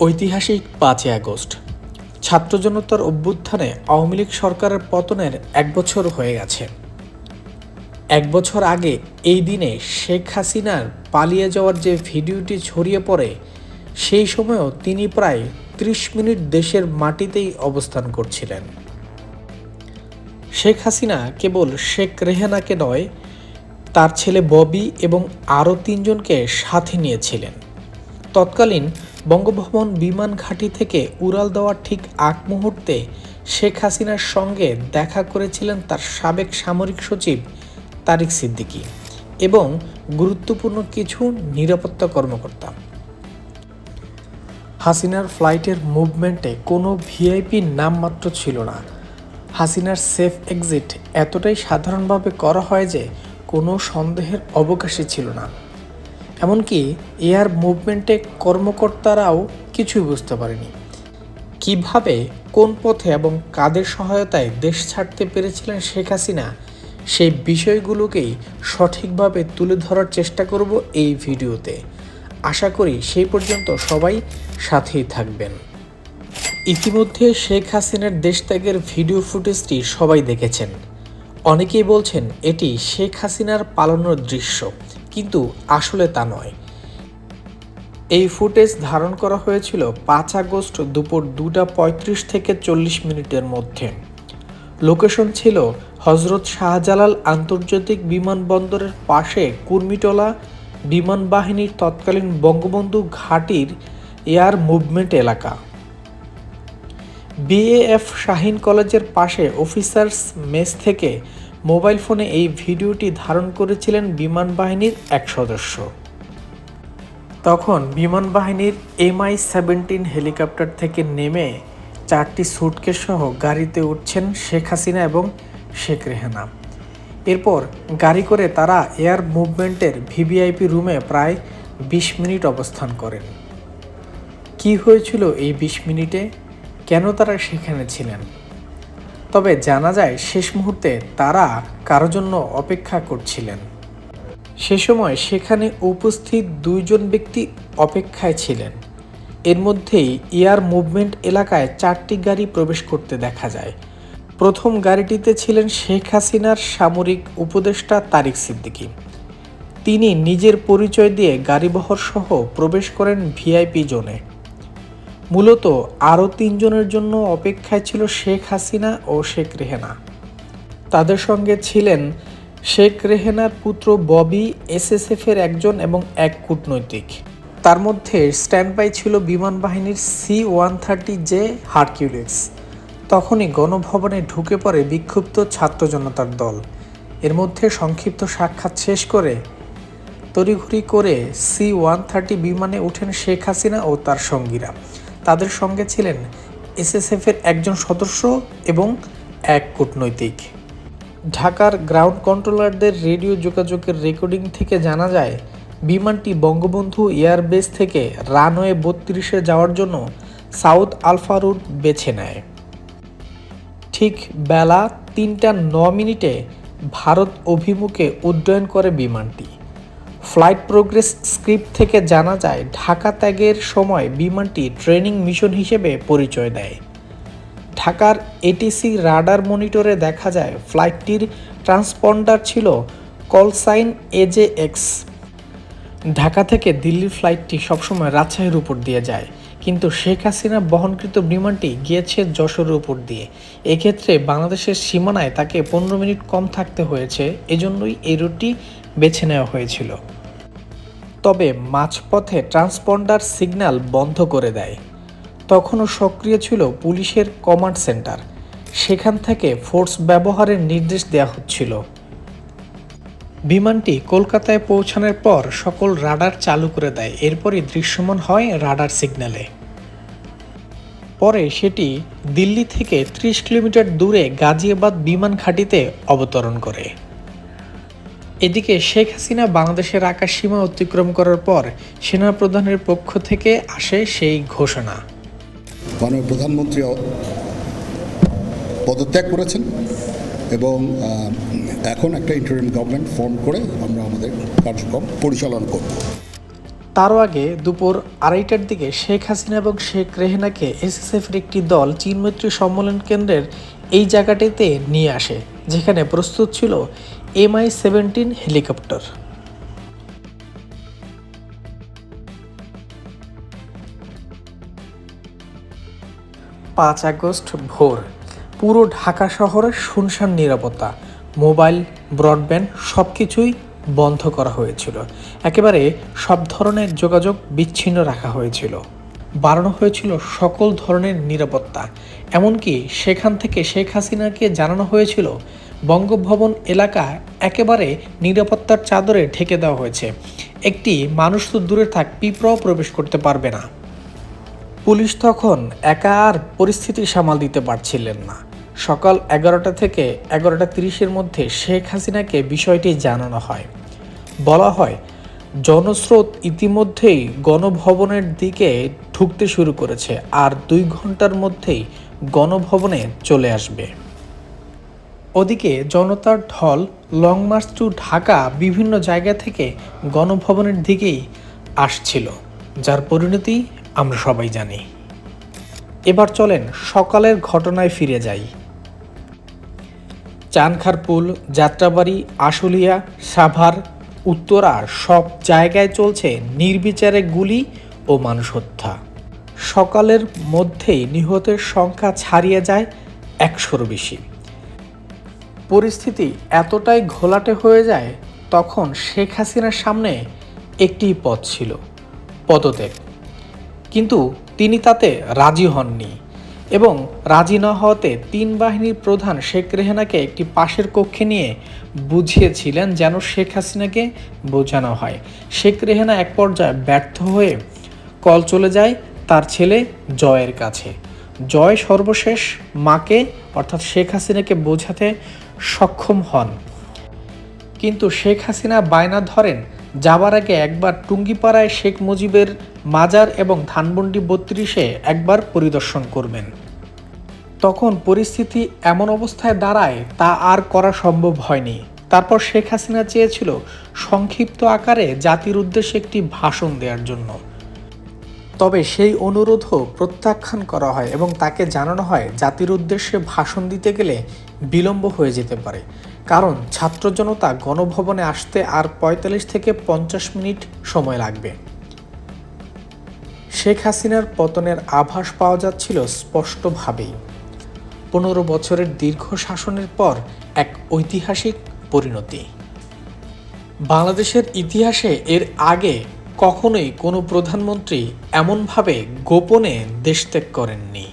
ঐতিহাসিক পাঁচই আগস্ট। ছাত্র জনতার অভ্যুত্থানে আওয়ামী লীগ সরকারের পতনের এক বছর হয়ে গেছে। এক বছর আগে এই দিনে শেখ হাসিনার পালিয়ে যাওয়ার যে ভিডিওটি ছড়িয়ে পড়ে, সেই সময়ও তিনি প্রায় ত্রিশ মিনিট দেশের মাটিতেই অবস্থান করছিলেন। শেখ হাসিনা কেবল শেখ রেহানাকে নয়, তার ছেলে ববি এবং আরও তিনজনকে সাথে নিয়েছিলেন। তৎকালীন বঙ্গভবন বিমান ঘাঁটি থেকে উড়াল দেওয়ার ঠিক আগ মুহূর্তে শেখ হাসিনার সঙ্গে দেখা করেছিলেন তার সাবেক সামরিক সচিব তারিক সিদ্দিকী এবং গুরুত্বপূর্ণ কিছু নিরাপত্তা কর্মকর্তা। হাসিনার ফ্লাইটের মুভমেন্টে কোনো ভিআইপি নামমাত্র ছিল না। হাসিনার সেফ এক্সিট এতটাই সাধারণভাবে করা হয় যে কোনো সন্দেহের অবকাশই ছিল না। এমনকি এয়ার মুভমেন্টে কর্মকর্তারাও কিছুই বুঝতে পারেনি। কীভাবে, কোন পথে এবং কাদের সহায়তায় দেশ ছাড়তে পেরেছিলেন শেখ হাসিনা, সেই বিষয়গুলোকেই সঠিকভাবে তুলে ধরার চেষ্টা করব এই ভিডিওতে। আশা করি সেই পর্যন্ত সবাই সাথেই থাকবেন। ইতিমধ্যে শেখ হাসিনার দেশত্যাগের ভিডিও ফুটেজটি সবাই দেখেছেন। অনেকেই বলছেন এটি শেখ হাসিনার পালানোর দৃশ্য। কিন্তু আসলে তা নয়। এই ফুটেজ ধারণ করা হয়েছিল পাঁচ আগস্ট দুপুর দুটা পঁয়ত্রিশ থেকে চল্লিশ মিনিটের মধ্যে। লোকেশন ছিল হজরত শাহজালাল আন্তর্জাতিক বিমানবন্দরের পাশে কুর্মিটোলা বিমান বাহিনীর তৎকালীন বঙ্গবন্ধু ঘাটির এয়ার মুভমেন্ট এলাকা। বিএএফ শাহিন কলেজের পাশে অফিসার্স মেস থেকে মোবাইল ফোনে এই ভিডিওটি ধারণ করেছিলেন বিমান বাহিনীর এক সদস্য। তখন বিমান বাহিনীর এমআই সেভেন্টিন হেলিকপ্টার থেকে নেমে চারটি সুটকেস সহ গাড়িতে উঠছেন শেখ হাসিনা এবং শেখ রেহানা। এরপর গাড়ি করে তারা এয়ার মুভমেন্টের ভিভিআইপি রুমে প্রায় বিশ মিনিট অবস্থান করেন। কি হয়েছিল এই বিশ মিনিটে? কেন তারা সেখানে ছিলেন? তবে জানা যায় শেষ মুহূর্তে তারা কারও জন্য অপেক্ষা করছিলেন। সে সময় সেখানে উপস্থিত দুইজন ব্যক্তি অপেক্ষায় ছিলেন। এর মধ্যেই এয়ার মুভমেন্ট এলাকায় চারটি গাড়ি প্রবেশ করতে দেখা যায়। প্রথম গাড়িটিতে ছিলেন শেখ হাসিনার সামরিক উপদেষ্টা তারিক সিদ্দিকী। তিনি নিজের পরিচয় দিয়ে গাড়িবহর সহ প্রবেশ করেন ভিআইপি জোনে। মূলত আরও তিনজনের জন্য অপেক্ষায় ছিল শেখ হাসিনা ও শেখ রেহেনা। তাদের সঙ্গে ছিলেন শেখ রেহেনার পুত্র ববি, এসএসএফের একজন এবং এক কূটনৈতিক। তার মধ্যে স্ট্যান্ড বাই ছিল বিমান বাহিনীর C one thirty J Hercules তখনই গণভবনে ঢুকে পড়ে বিক্ষুব্ধ ছাত্র জনতার দল। এর মধ্যে সংক্ষিপ্ত সাক্ষাৎ শেষ করে তড়িঘড়ি করে সি ওয়ান থার্টি বিমানে ওঠেন শেখ হাসিনা ও তার সঙ্গীরা। তাদের সঙ্গে ছিলেন এসএসএফের একজন সদস্য এবং এক কূটনৈতিক। ঢাকার গ্রাউন্ড কন্ট্রোলারদের রেডিও যোগাযোগের রেকর্ডিং থেকে জানা যায়, বিমানটি বঙ্গবন্ধু এয়ারবেস থেকে রানওয়ে বত্রিশে যাওয়ার জন্য সাউথ আলফা রুট বেছে নেয়। ঠিক বেলা তিনটা ন মিনিটে ভারত অভিমুখে উড্ডয়ন করে বিমানটি। ফ্লাইট প্রোগ্রেস স্ক্রিপ্ট থেকে জানা যায়, ঢাকা ত্যাগের সময় বিমানটি ট্রেনিং মিশন হিসেবে পরিচয় দেয়। ঢাকার এটিসি রাডার মনিটরে দেখা যায়, ফ্লাইটটির ট্রান্সপন্ডার ছিল কলসাইন এজে এক্স ঢাকা থেকে দিল্লির ফ্লাইটটি সবসময় রাজশাহীর উপর দিয়ে যায়, কিন্তু শেখ হাসিনা বহনকৃত বিমানটি গিয়েছে যশোরের উপর দিয়ে। এক্ষেত্রে বাংলাদেশের সীমানায় তাকে পনেরো মিনিট কম থাকতে হয়েছে, এজন্যই এই রুটটি বেছে নেওয়া হয়েছিল। তবে মাঝপথে ট্রান্সপন্ডার সিগন্যাল বন্ধ করে দেয়। তখনও সক্রিয় ছিল পুলিশের কমান্ড সেন্টার। সেখান থেকে ফোর্স ব্যবহারের নির্দেশ দেওয়া হচ্ছিল। বিমানটি কলকাতায় পৌঁছানোর পর সকল রাডার চালু করে দেয়। এরপরই দৃশ্যমান হয় রাডার সিগন্যালে। পরে সেটি দিল্লি থেকে ত্রিশ কিলোমিটার দূরে গাজিয়াবাদ বিমান ঘাঁটিতে অবতরণ করে। এদিকে শেখ হাসিনা বাংলাদেশের আকাশ সীমা অতিক্রম করার পর সেনাপ্রধানের পক্ষ থেকে আসে সেই ঘোষণা। মাননীয় প্রধানমন্ত্রী পদত্যাগ করেছেন এবং এখন একটা ইন্টারিম গভর্নমেন্ট ফর্ম করে আমরা আমাদের কার্যক্রম পরিচালনা করব। তারও আগে দুপুর আড়াইটার দিকে শেখ হাসিনা এবং শেখ রেহেনাকে এসএসএফের একটি দল চীনমৈত্রী সম্মেলন কেন্দ্রের এই জায়গাটিতে নিয়ে আসে যেখানে প্রস্তুত ছিল এমআই সেভেন্টিন হেলিকপ্টার পাঁচ আগস্ট ভোর, পুরো ঢাকা শহরে শুনশান নিরাপত্তা, মোবাইল, ব্রডব্যান্ড সব কিছুই বন্ধ করা হয়েছিল। একেবারে সব ধরনের যোগাযোগ বিচ্ছিন্ন রাখা হয়েছিল। বাড়ানো হয়েছিল সকল ধরনের নিরাপত্তা। এমনকি সেখান থেকে শেখ হাসিনাকে জানানো হয়েছিল বঙ্গভবন এলাকা একেবারে নিরাপত্তার চাদরে ঢেকে দেওয়া হয়েছে। একটি মানুষ তো দূরে থাক, পিঁপড়াও প্রবেশ করতে পারবে না। পুলিশ তখন একা আর পরিস্থিতি সামাল দিতে পারছিলেন না। সকাল এগারোটা থেকে এগারোটা তিরিশের মধ্যে শেখ হাসিনাকে বিষয়টি জানানো হয়। বলা হয়, জনস্রোত ইতিমধ্যেই গণভবনের দিকে ঢুকতে শুরু করেছে আর দুই ঘণ্টার মধ্যেই গণভবনে চলে আসবে। ওদিকে জনতার ঢল লং মার্চ টু ঢাকা বিভিন্ন জায়গা থেকে গণভবনের দিকেই আসছিল, যার পরিণতি আমরা সবাই জানি। এবার চলেন সকালের ঘটনায় ফিরে যাই। চানখারপুল যাত্রাবাড়ি, আশুলিয়া, সাভার, উত্তরা সব জায়গায় চলছে নির্বিচারে গুলি ও মানুষ হত্যা। সকালের মধ্যেই নিহতের সংখ্যা ছাড়িয়ে যায় একশোর বেশি। পরিস্থিতি এতটাই ঘোলাটে হয়ে যায়, তখন শেখ হাসিনার সামনে একটি পথ ছিল, পদত্যাগ। কিন্তু তিনি তাতে রাজি হননি এবং রাজি না হওয়াতে তিন বাহিনীর প্রধান শেখ রেহানাকে একটি পাশের কক্ষে নিয়ে বুঝিয়েছিলেন যেন শেখ হাসিনাকে বোঝানো হয়। শেখ রেহানা এক পর্যায়ে ব্যর্থ হয়ে কল চলে যায় তার ছেলে জয়ের কাছে। জয় সর্বশেষ মাকে, অর্থাৎ শেখ হাসিনাকে বোঝাতে সক্ষম হন। কিন্তু শেখ হাসিনা বায়না ধরেন যাবার আগে একবার টুঙ্গিপাড়ায় শেখ মুজিবের মাজার এবং ধানমন্ডি বত্রিশে একবার পরিদর্শন করবেন। তখন পরিস্থিতি এমন অবস্থায় দাঁড়ায়, তা আর করা সম্ভব হয়নি। তারপর শেখ হাসিনা চেয়েছিল সংক্ষিপ্ত আকারে জাতির উদ্দেশ্যে একটি ভাষণ দেওয়ার জন্য। তবে সেই অনুরোধও প্রত্যাখ্যান করা হয় এবং তাকে জানানো হয় জাতির উদ্দেশ্যে ভাষণ দিতে গেলে বিলম্ব হয়ে যেতে পারে। কারণ ছাত্র জনতা গণভবনে আসতে আর পঁয়তাল্লিশ থেকে পঞ্চাশ মিনিট সময় লাগবে। শেখ হাসিনার পতনের আভাস পাওয়া যাচ্ছিল স্পষ্টভাবেই। পনেরো বছরের দীর্ঘ শাসনের পর এক ঐতিহাসিক পরিণতি। বাংলাদেশের ইতিহাসে এর আগে কখনোই কোনো প্রধানমন্ত্রী এমনভাবে গোপনে দেশত্যাগ করেননি।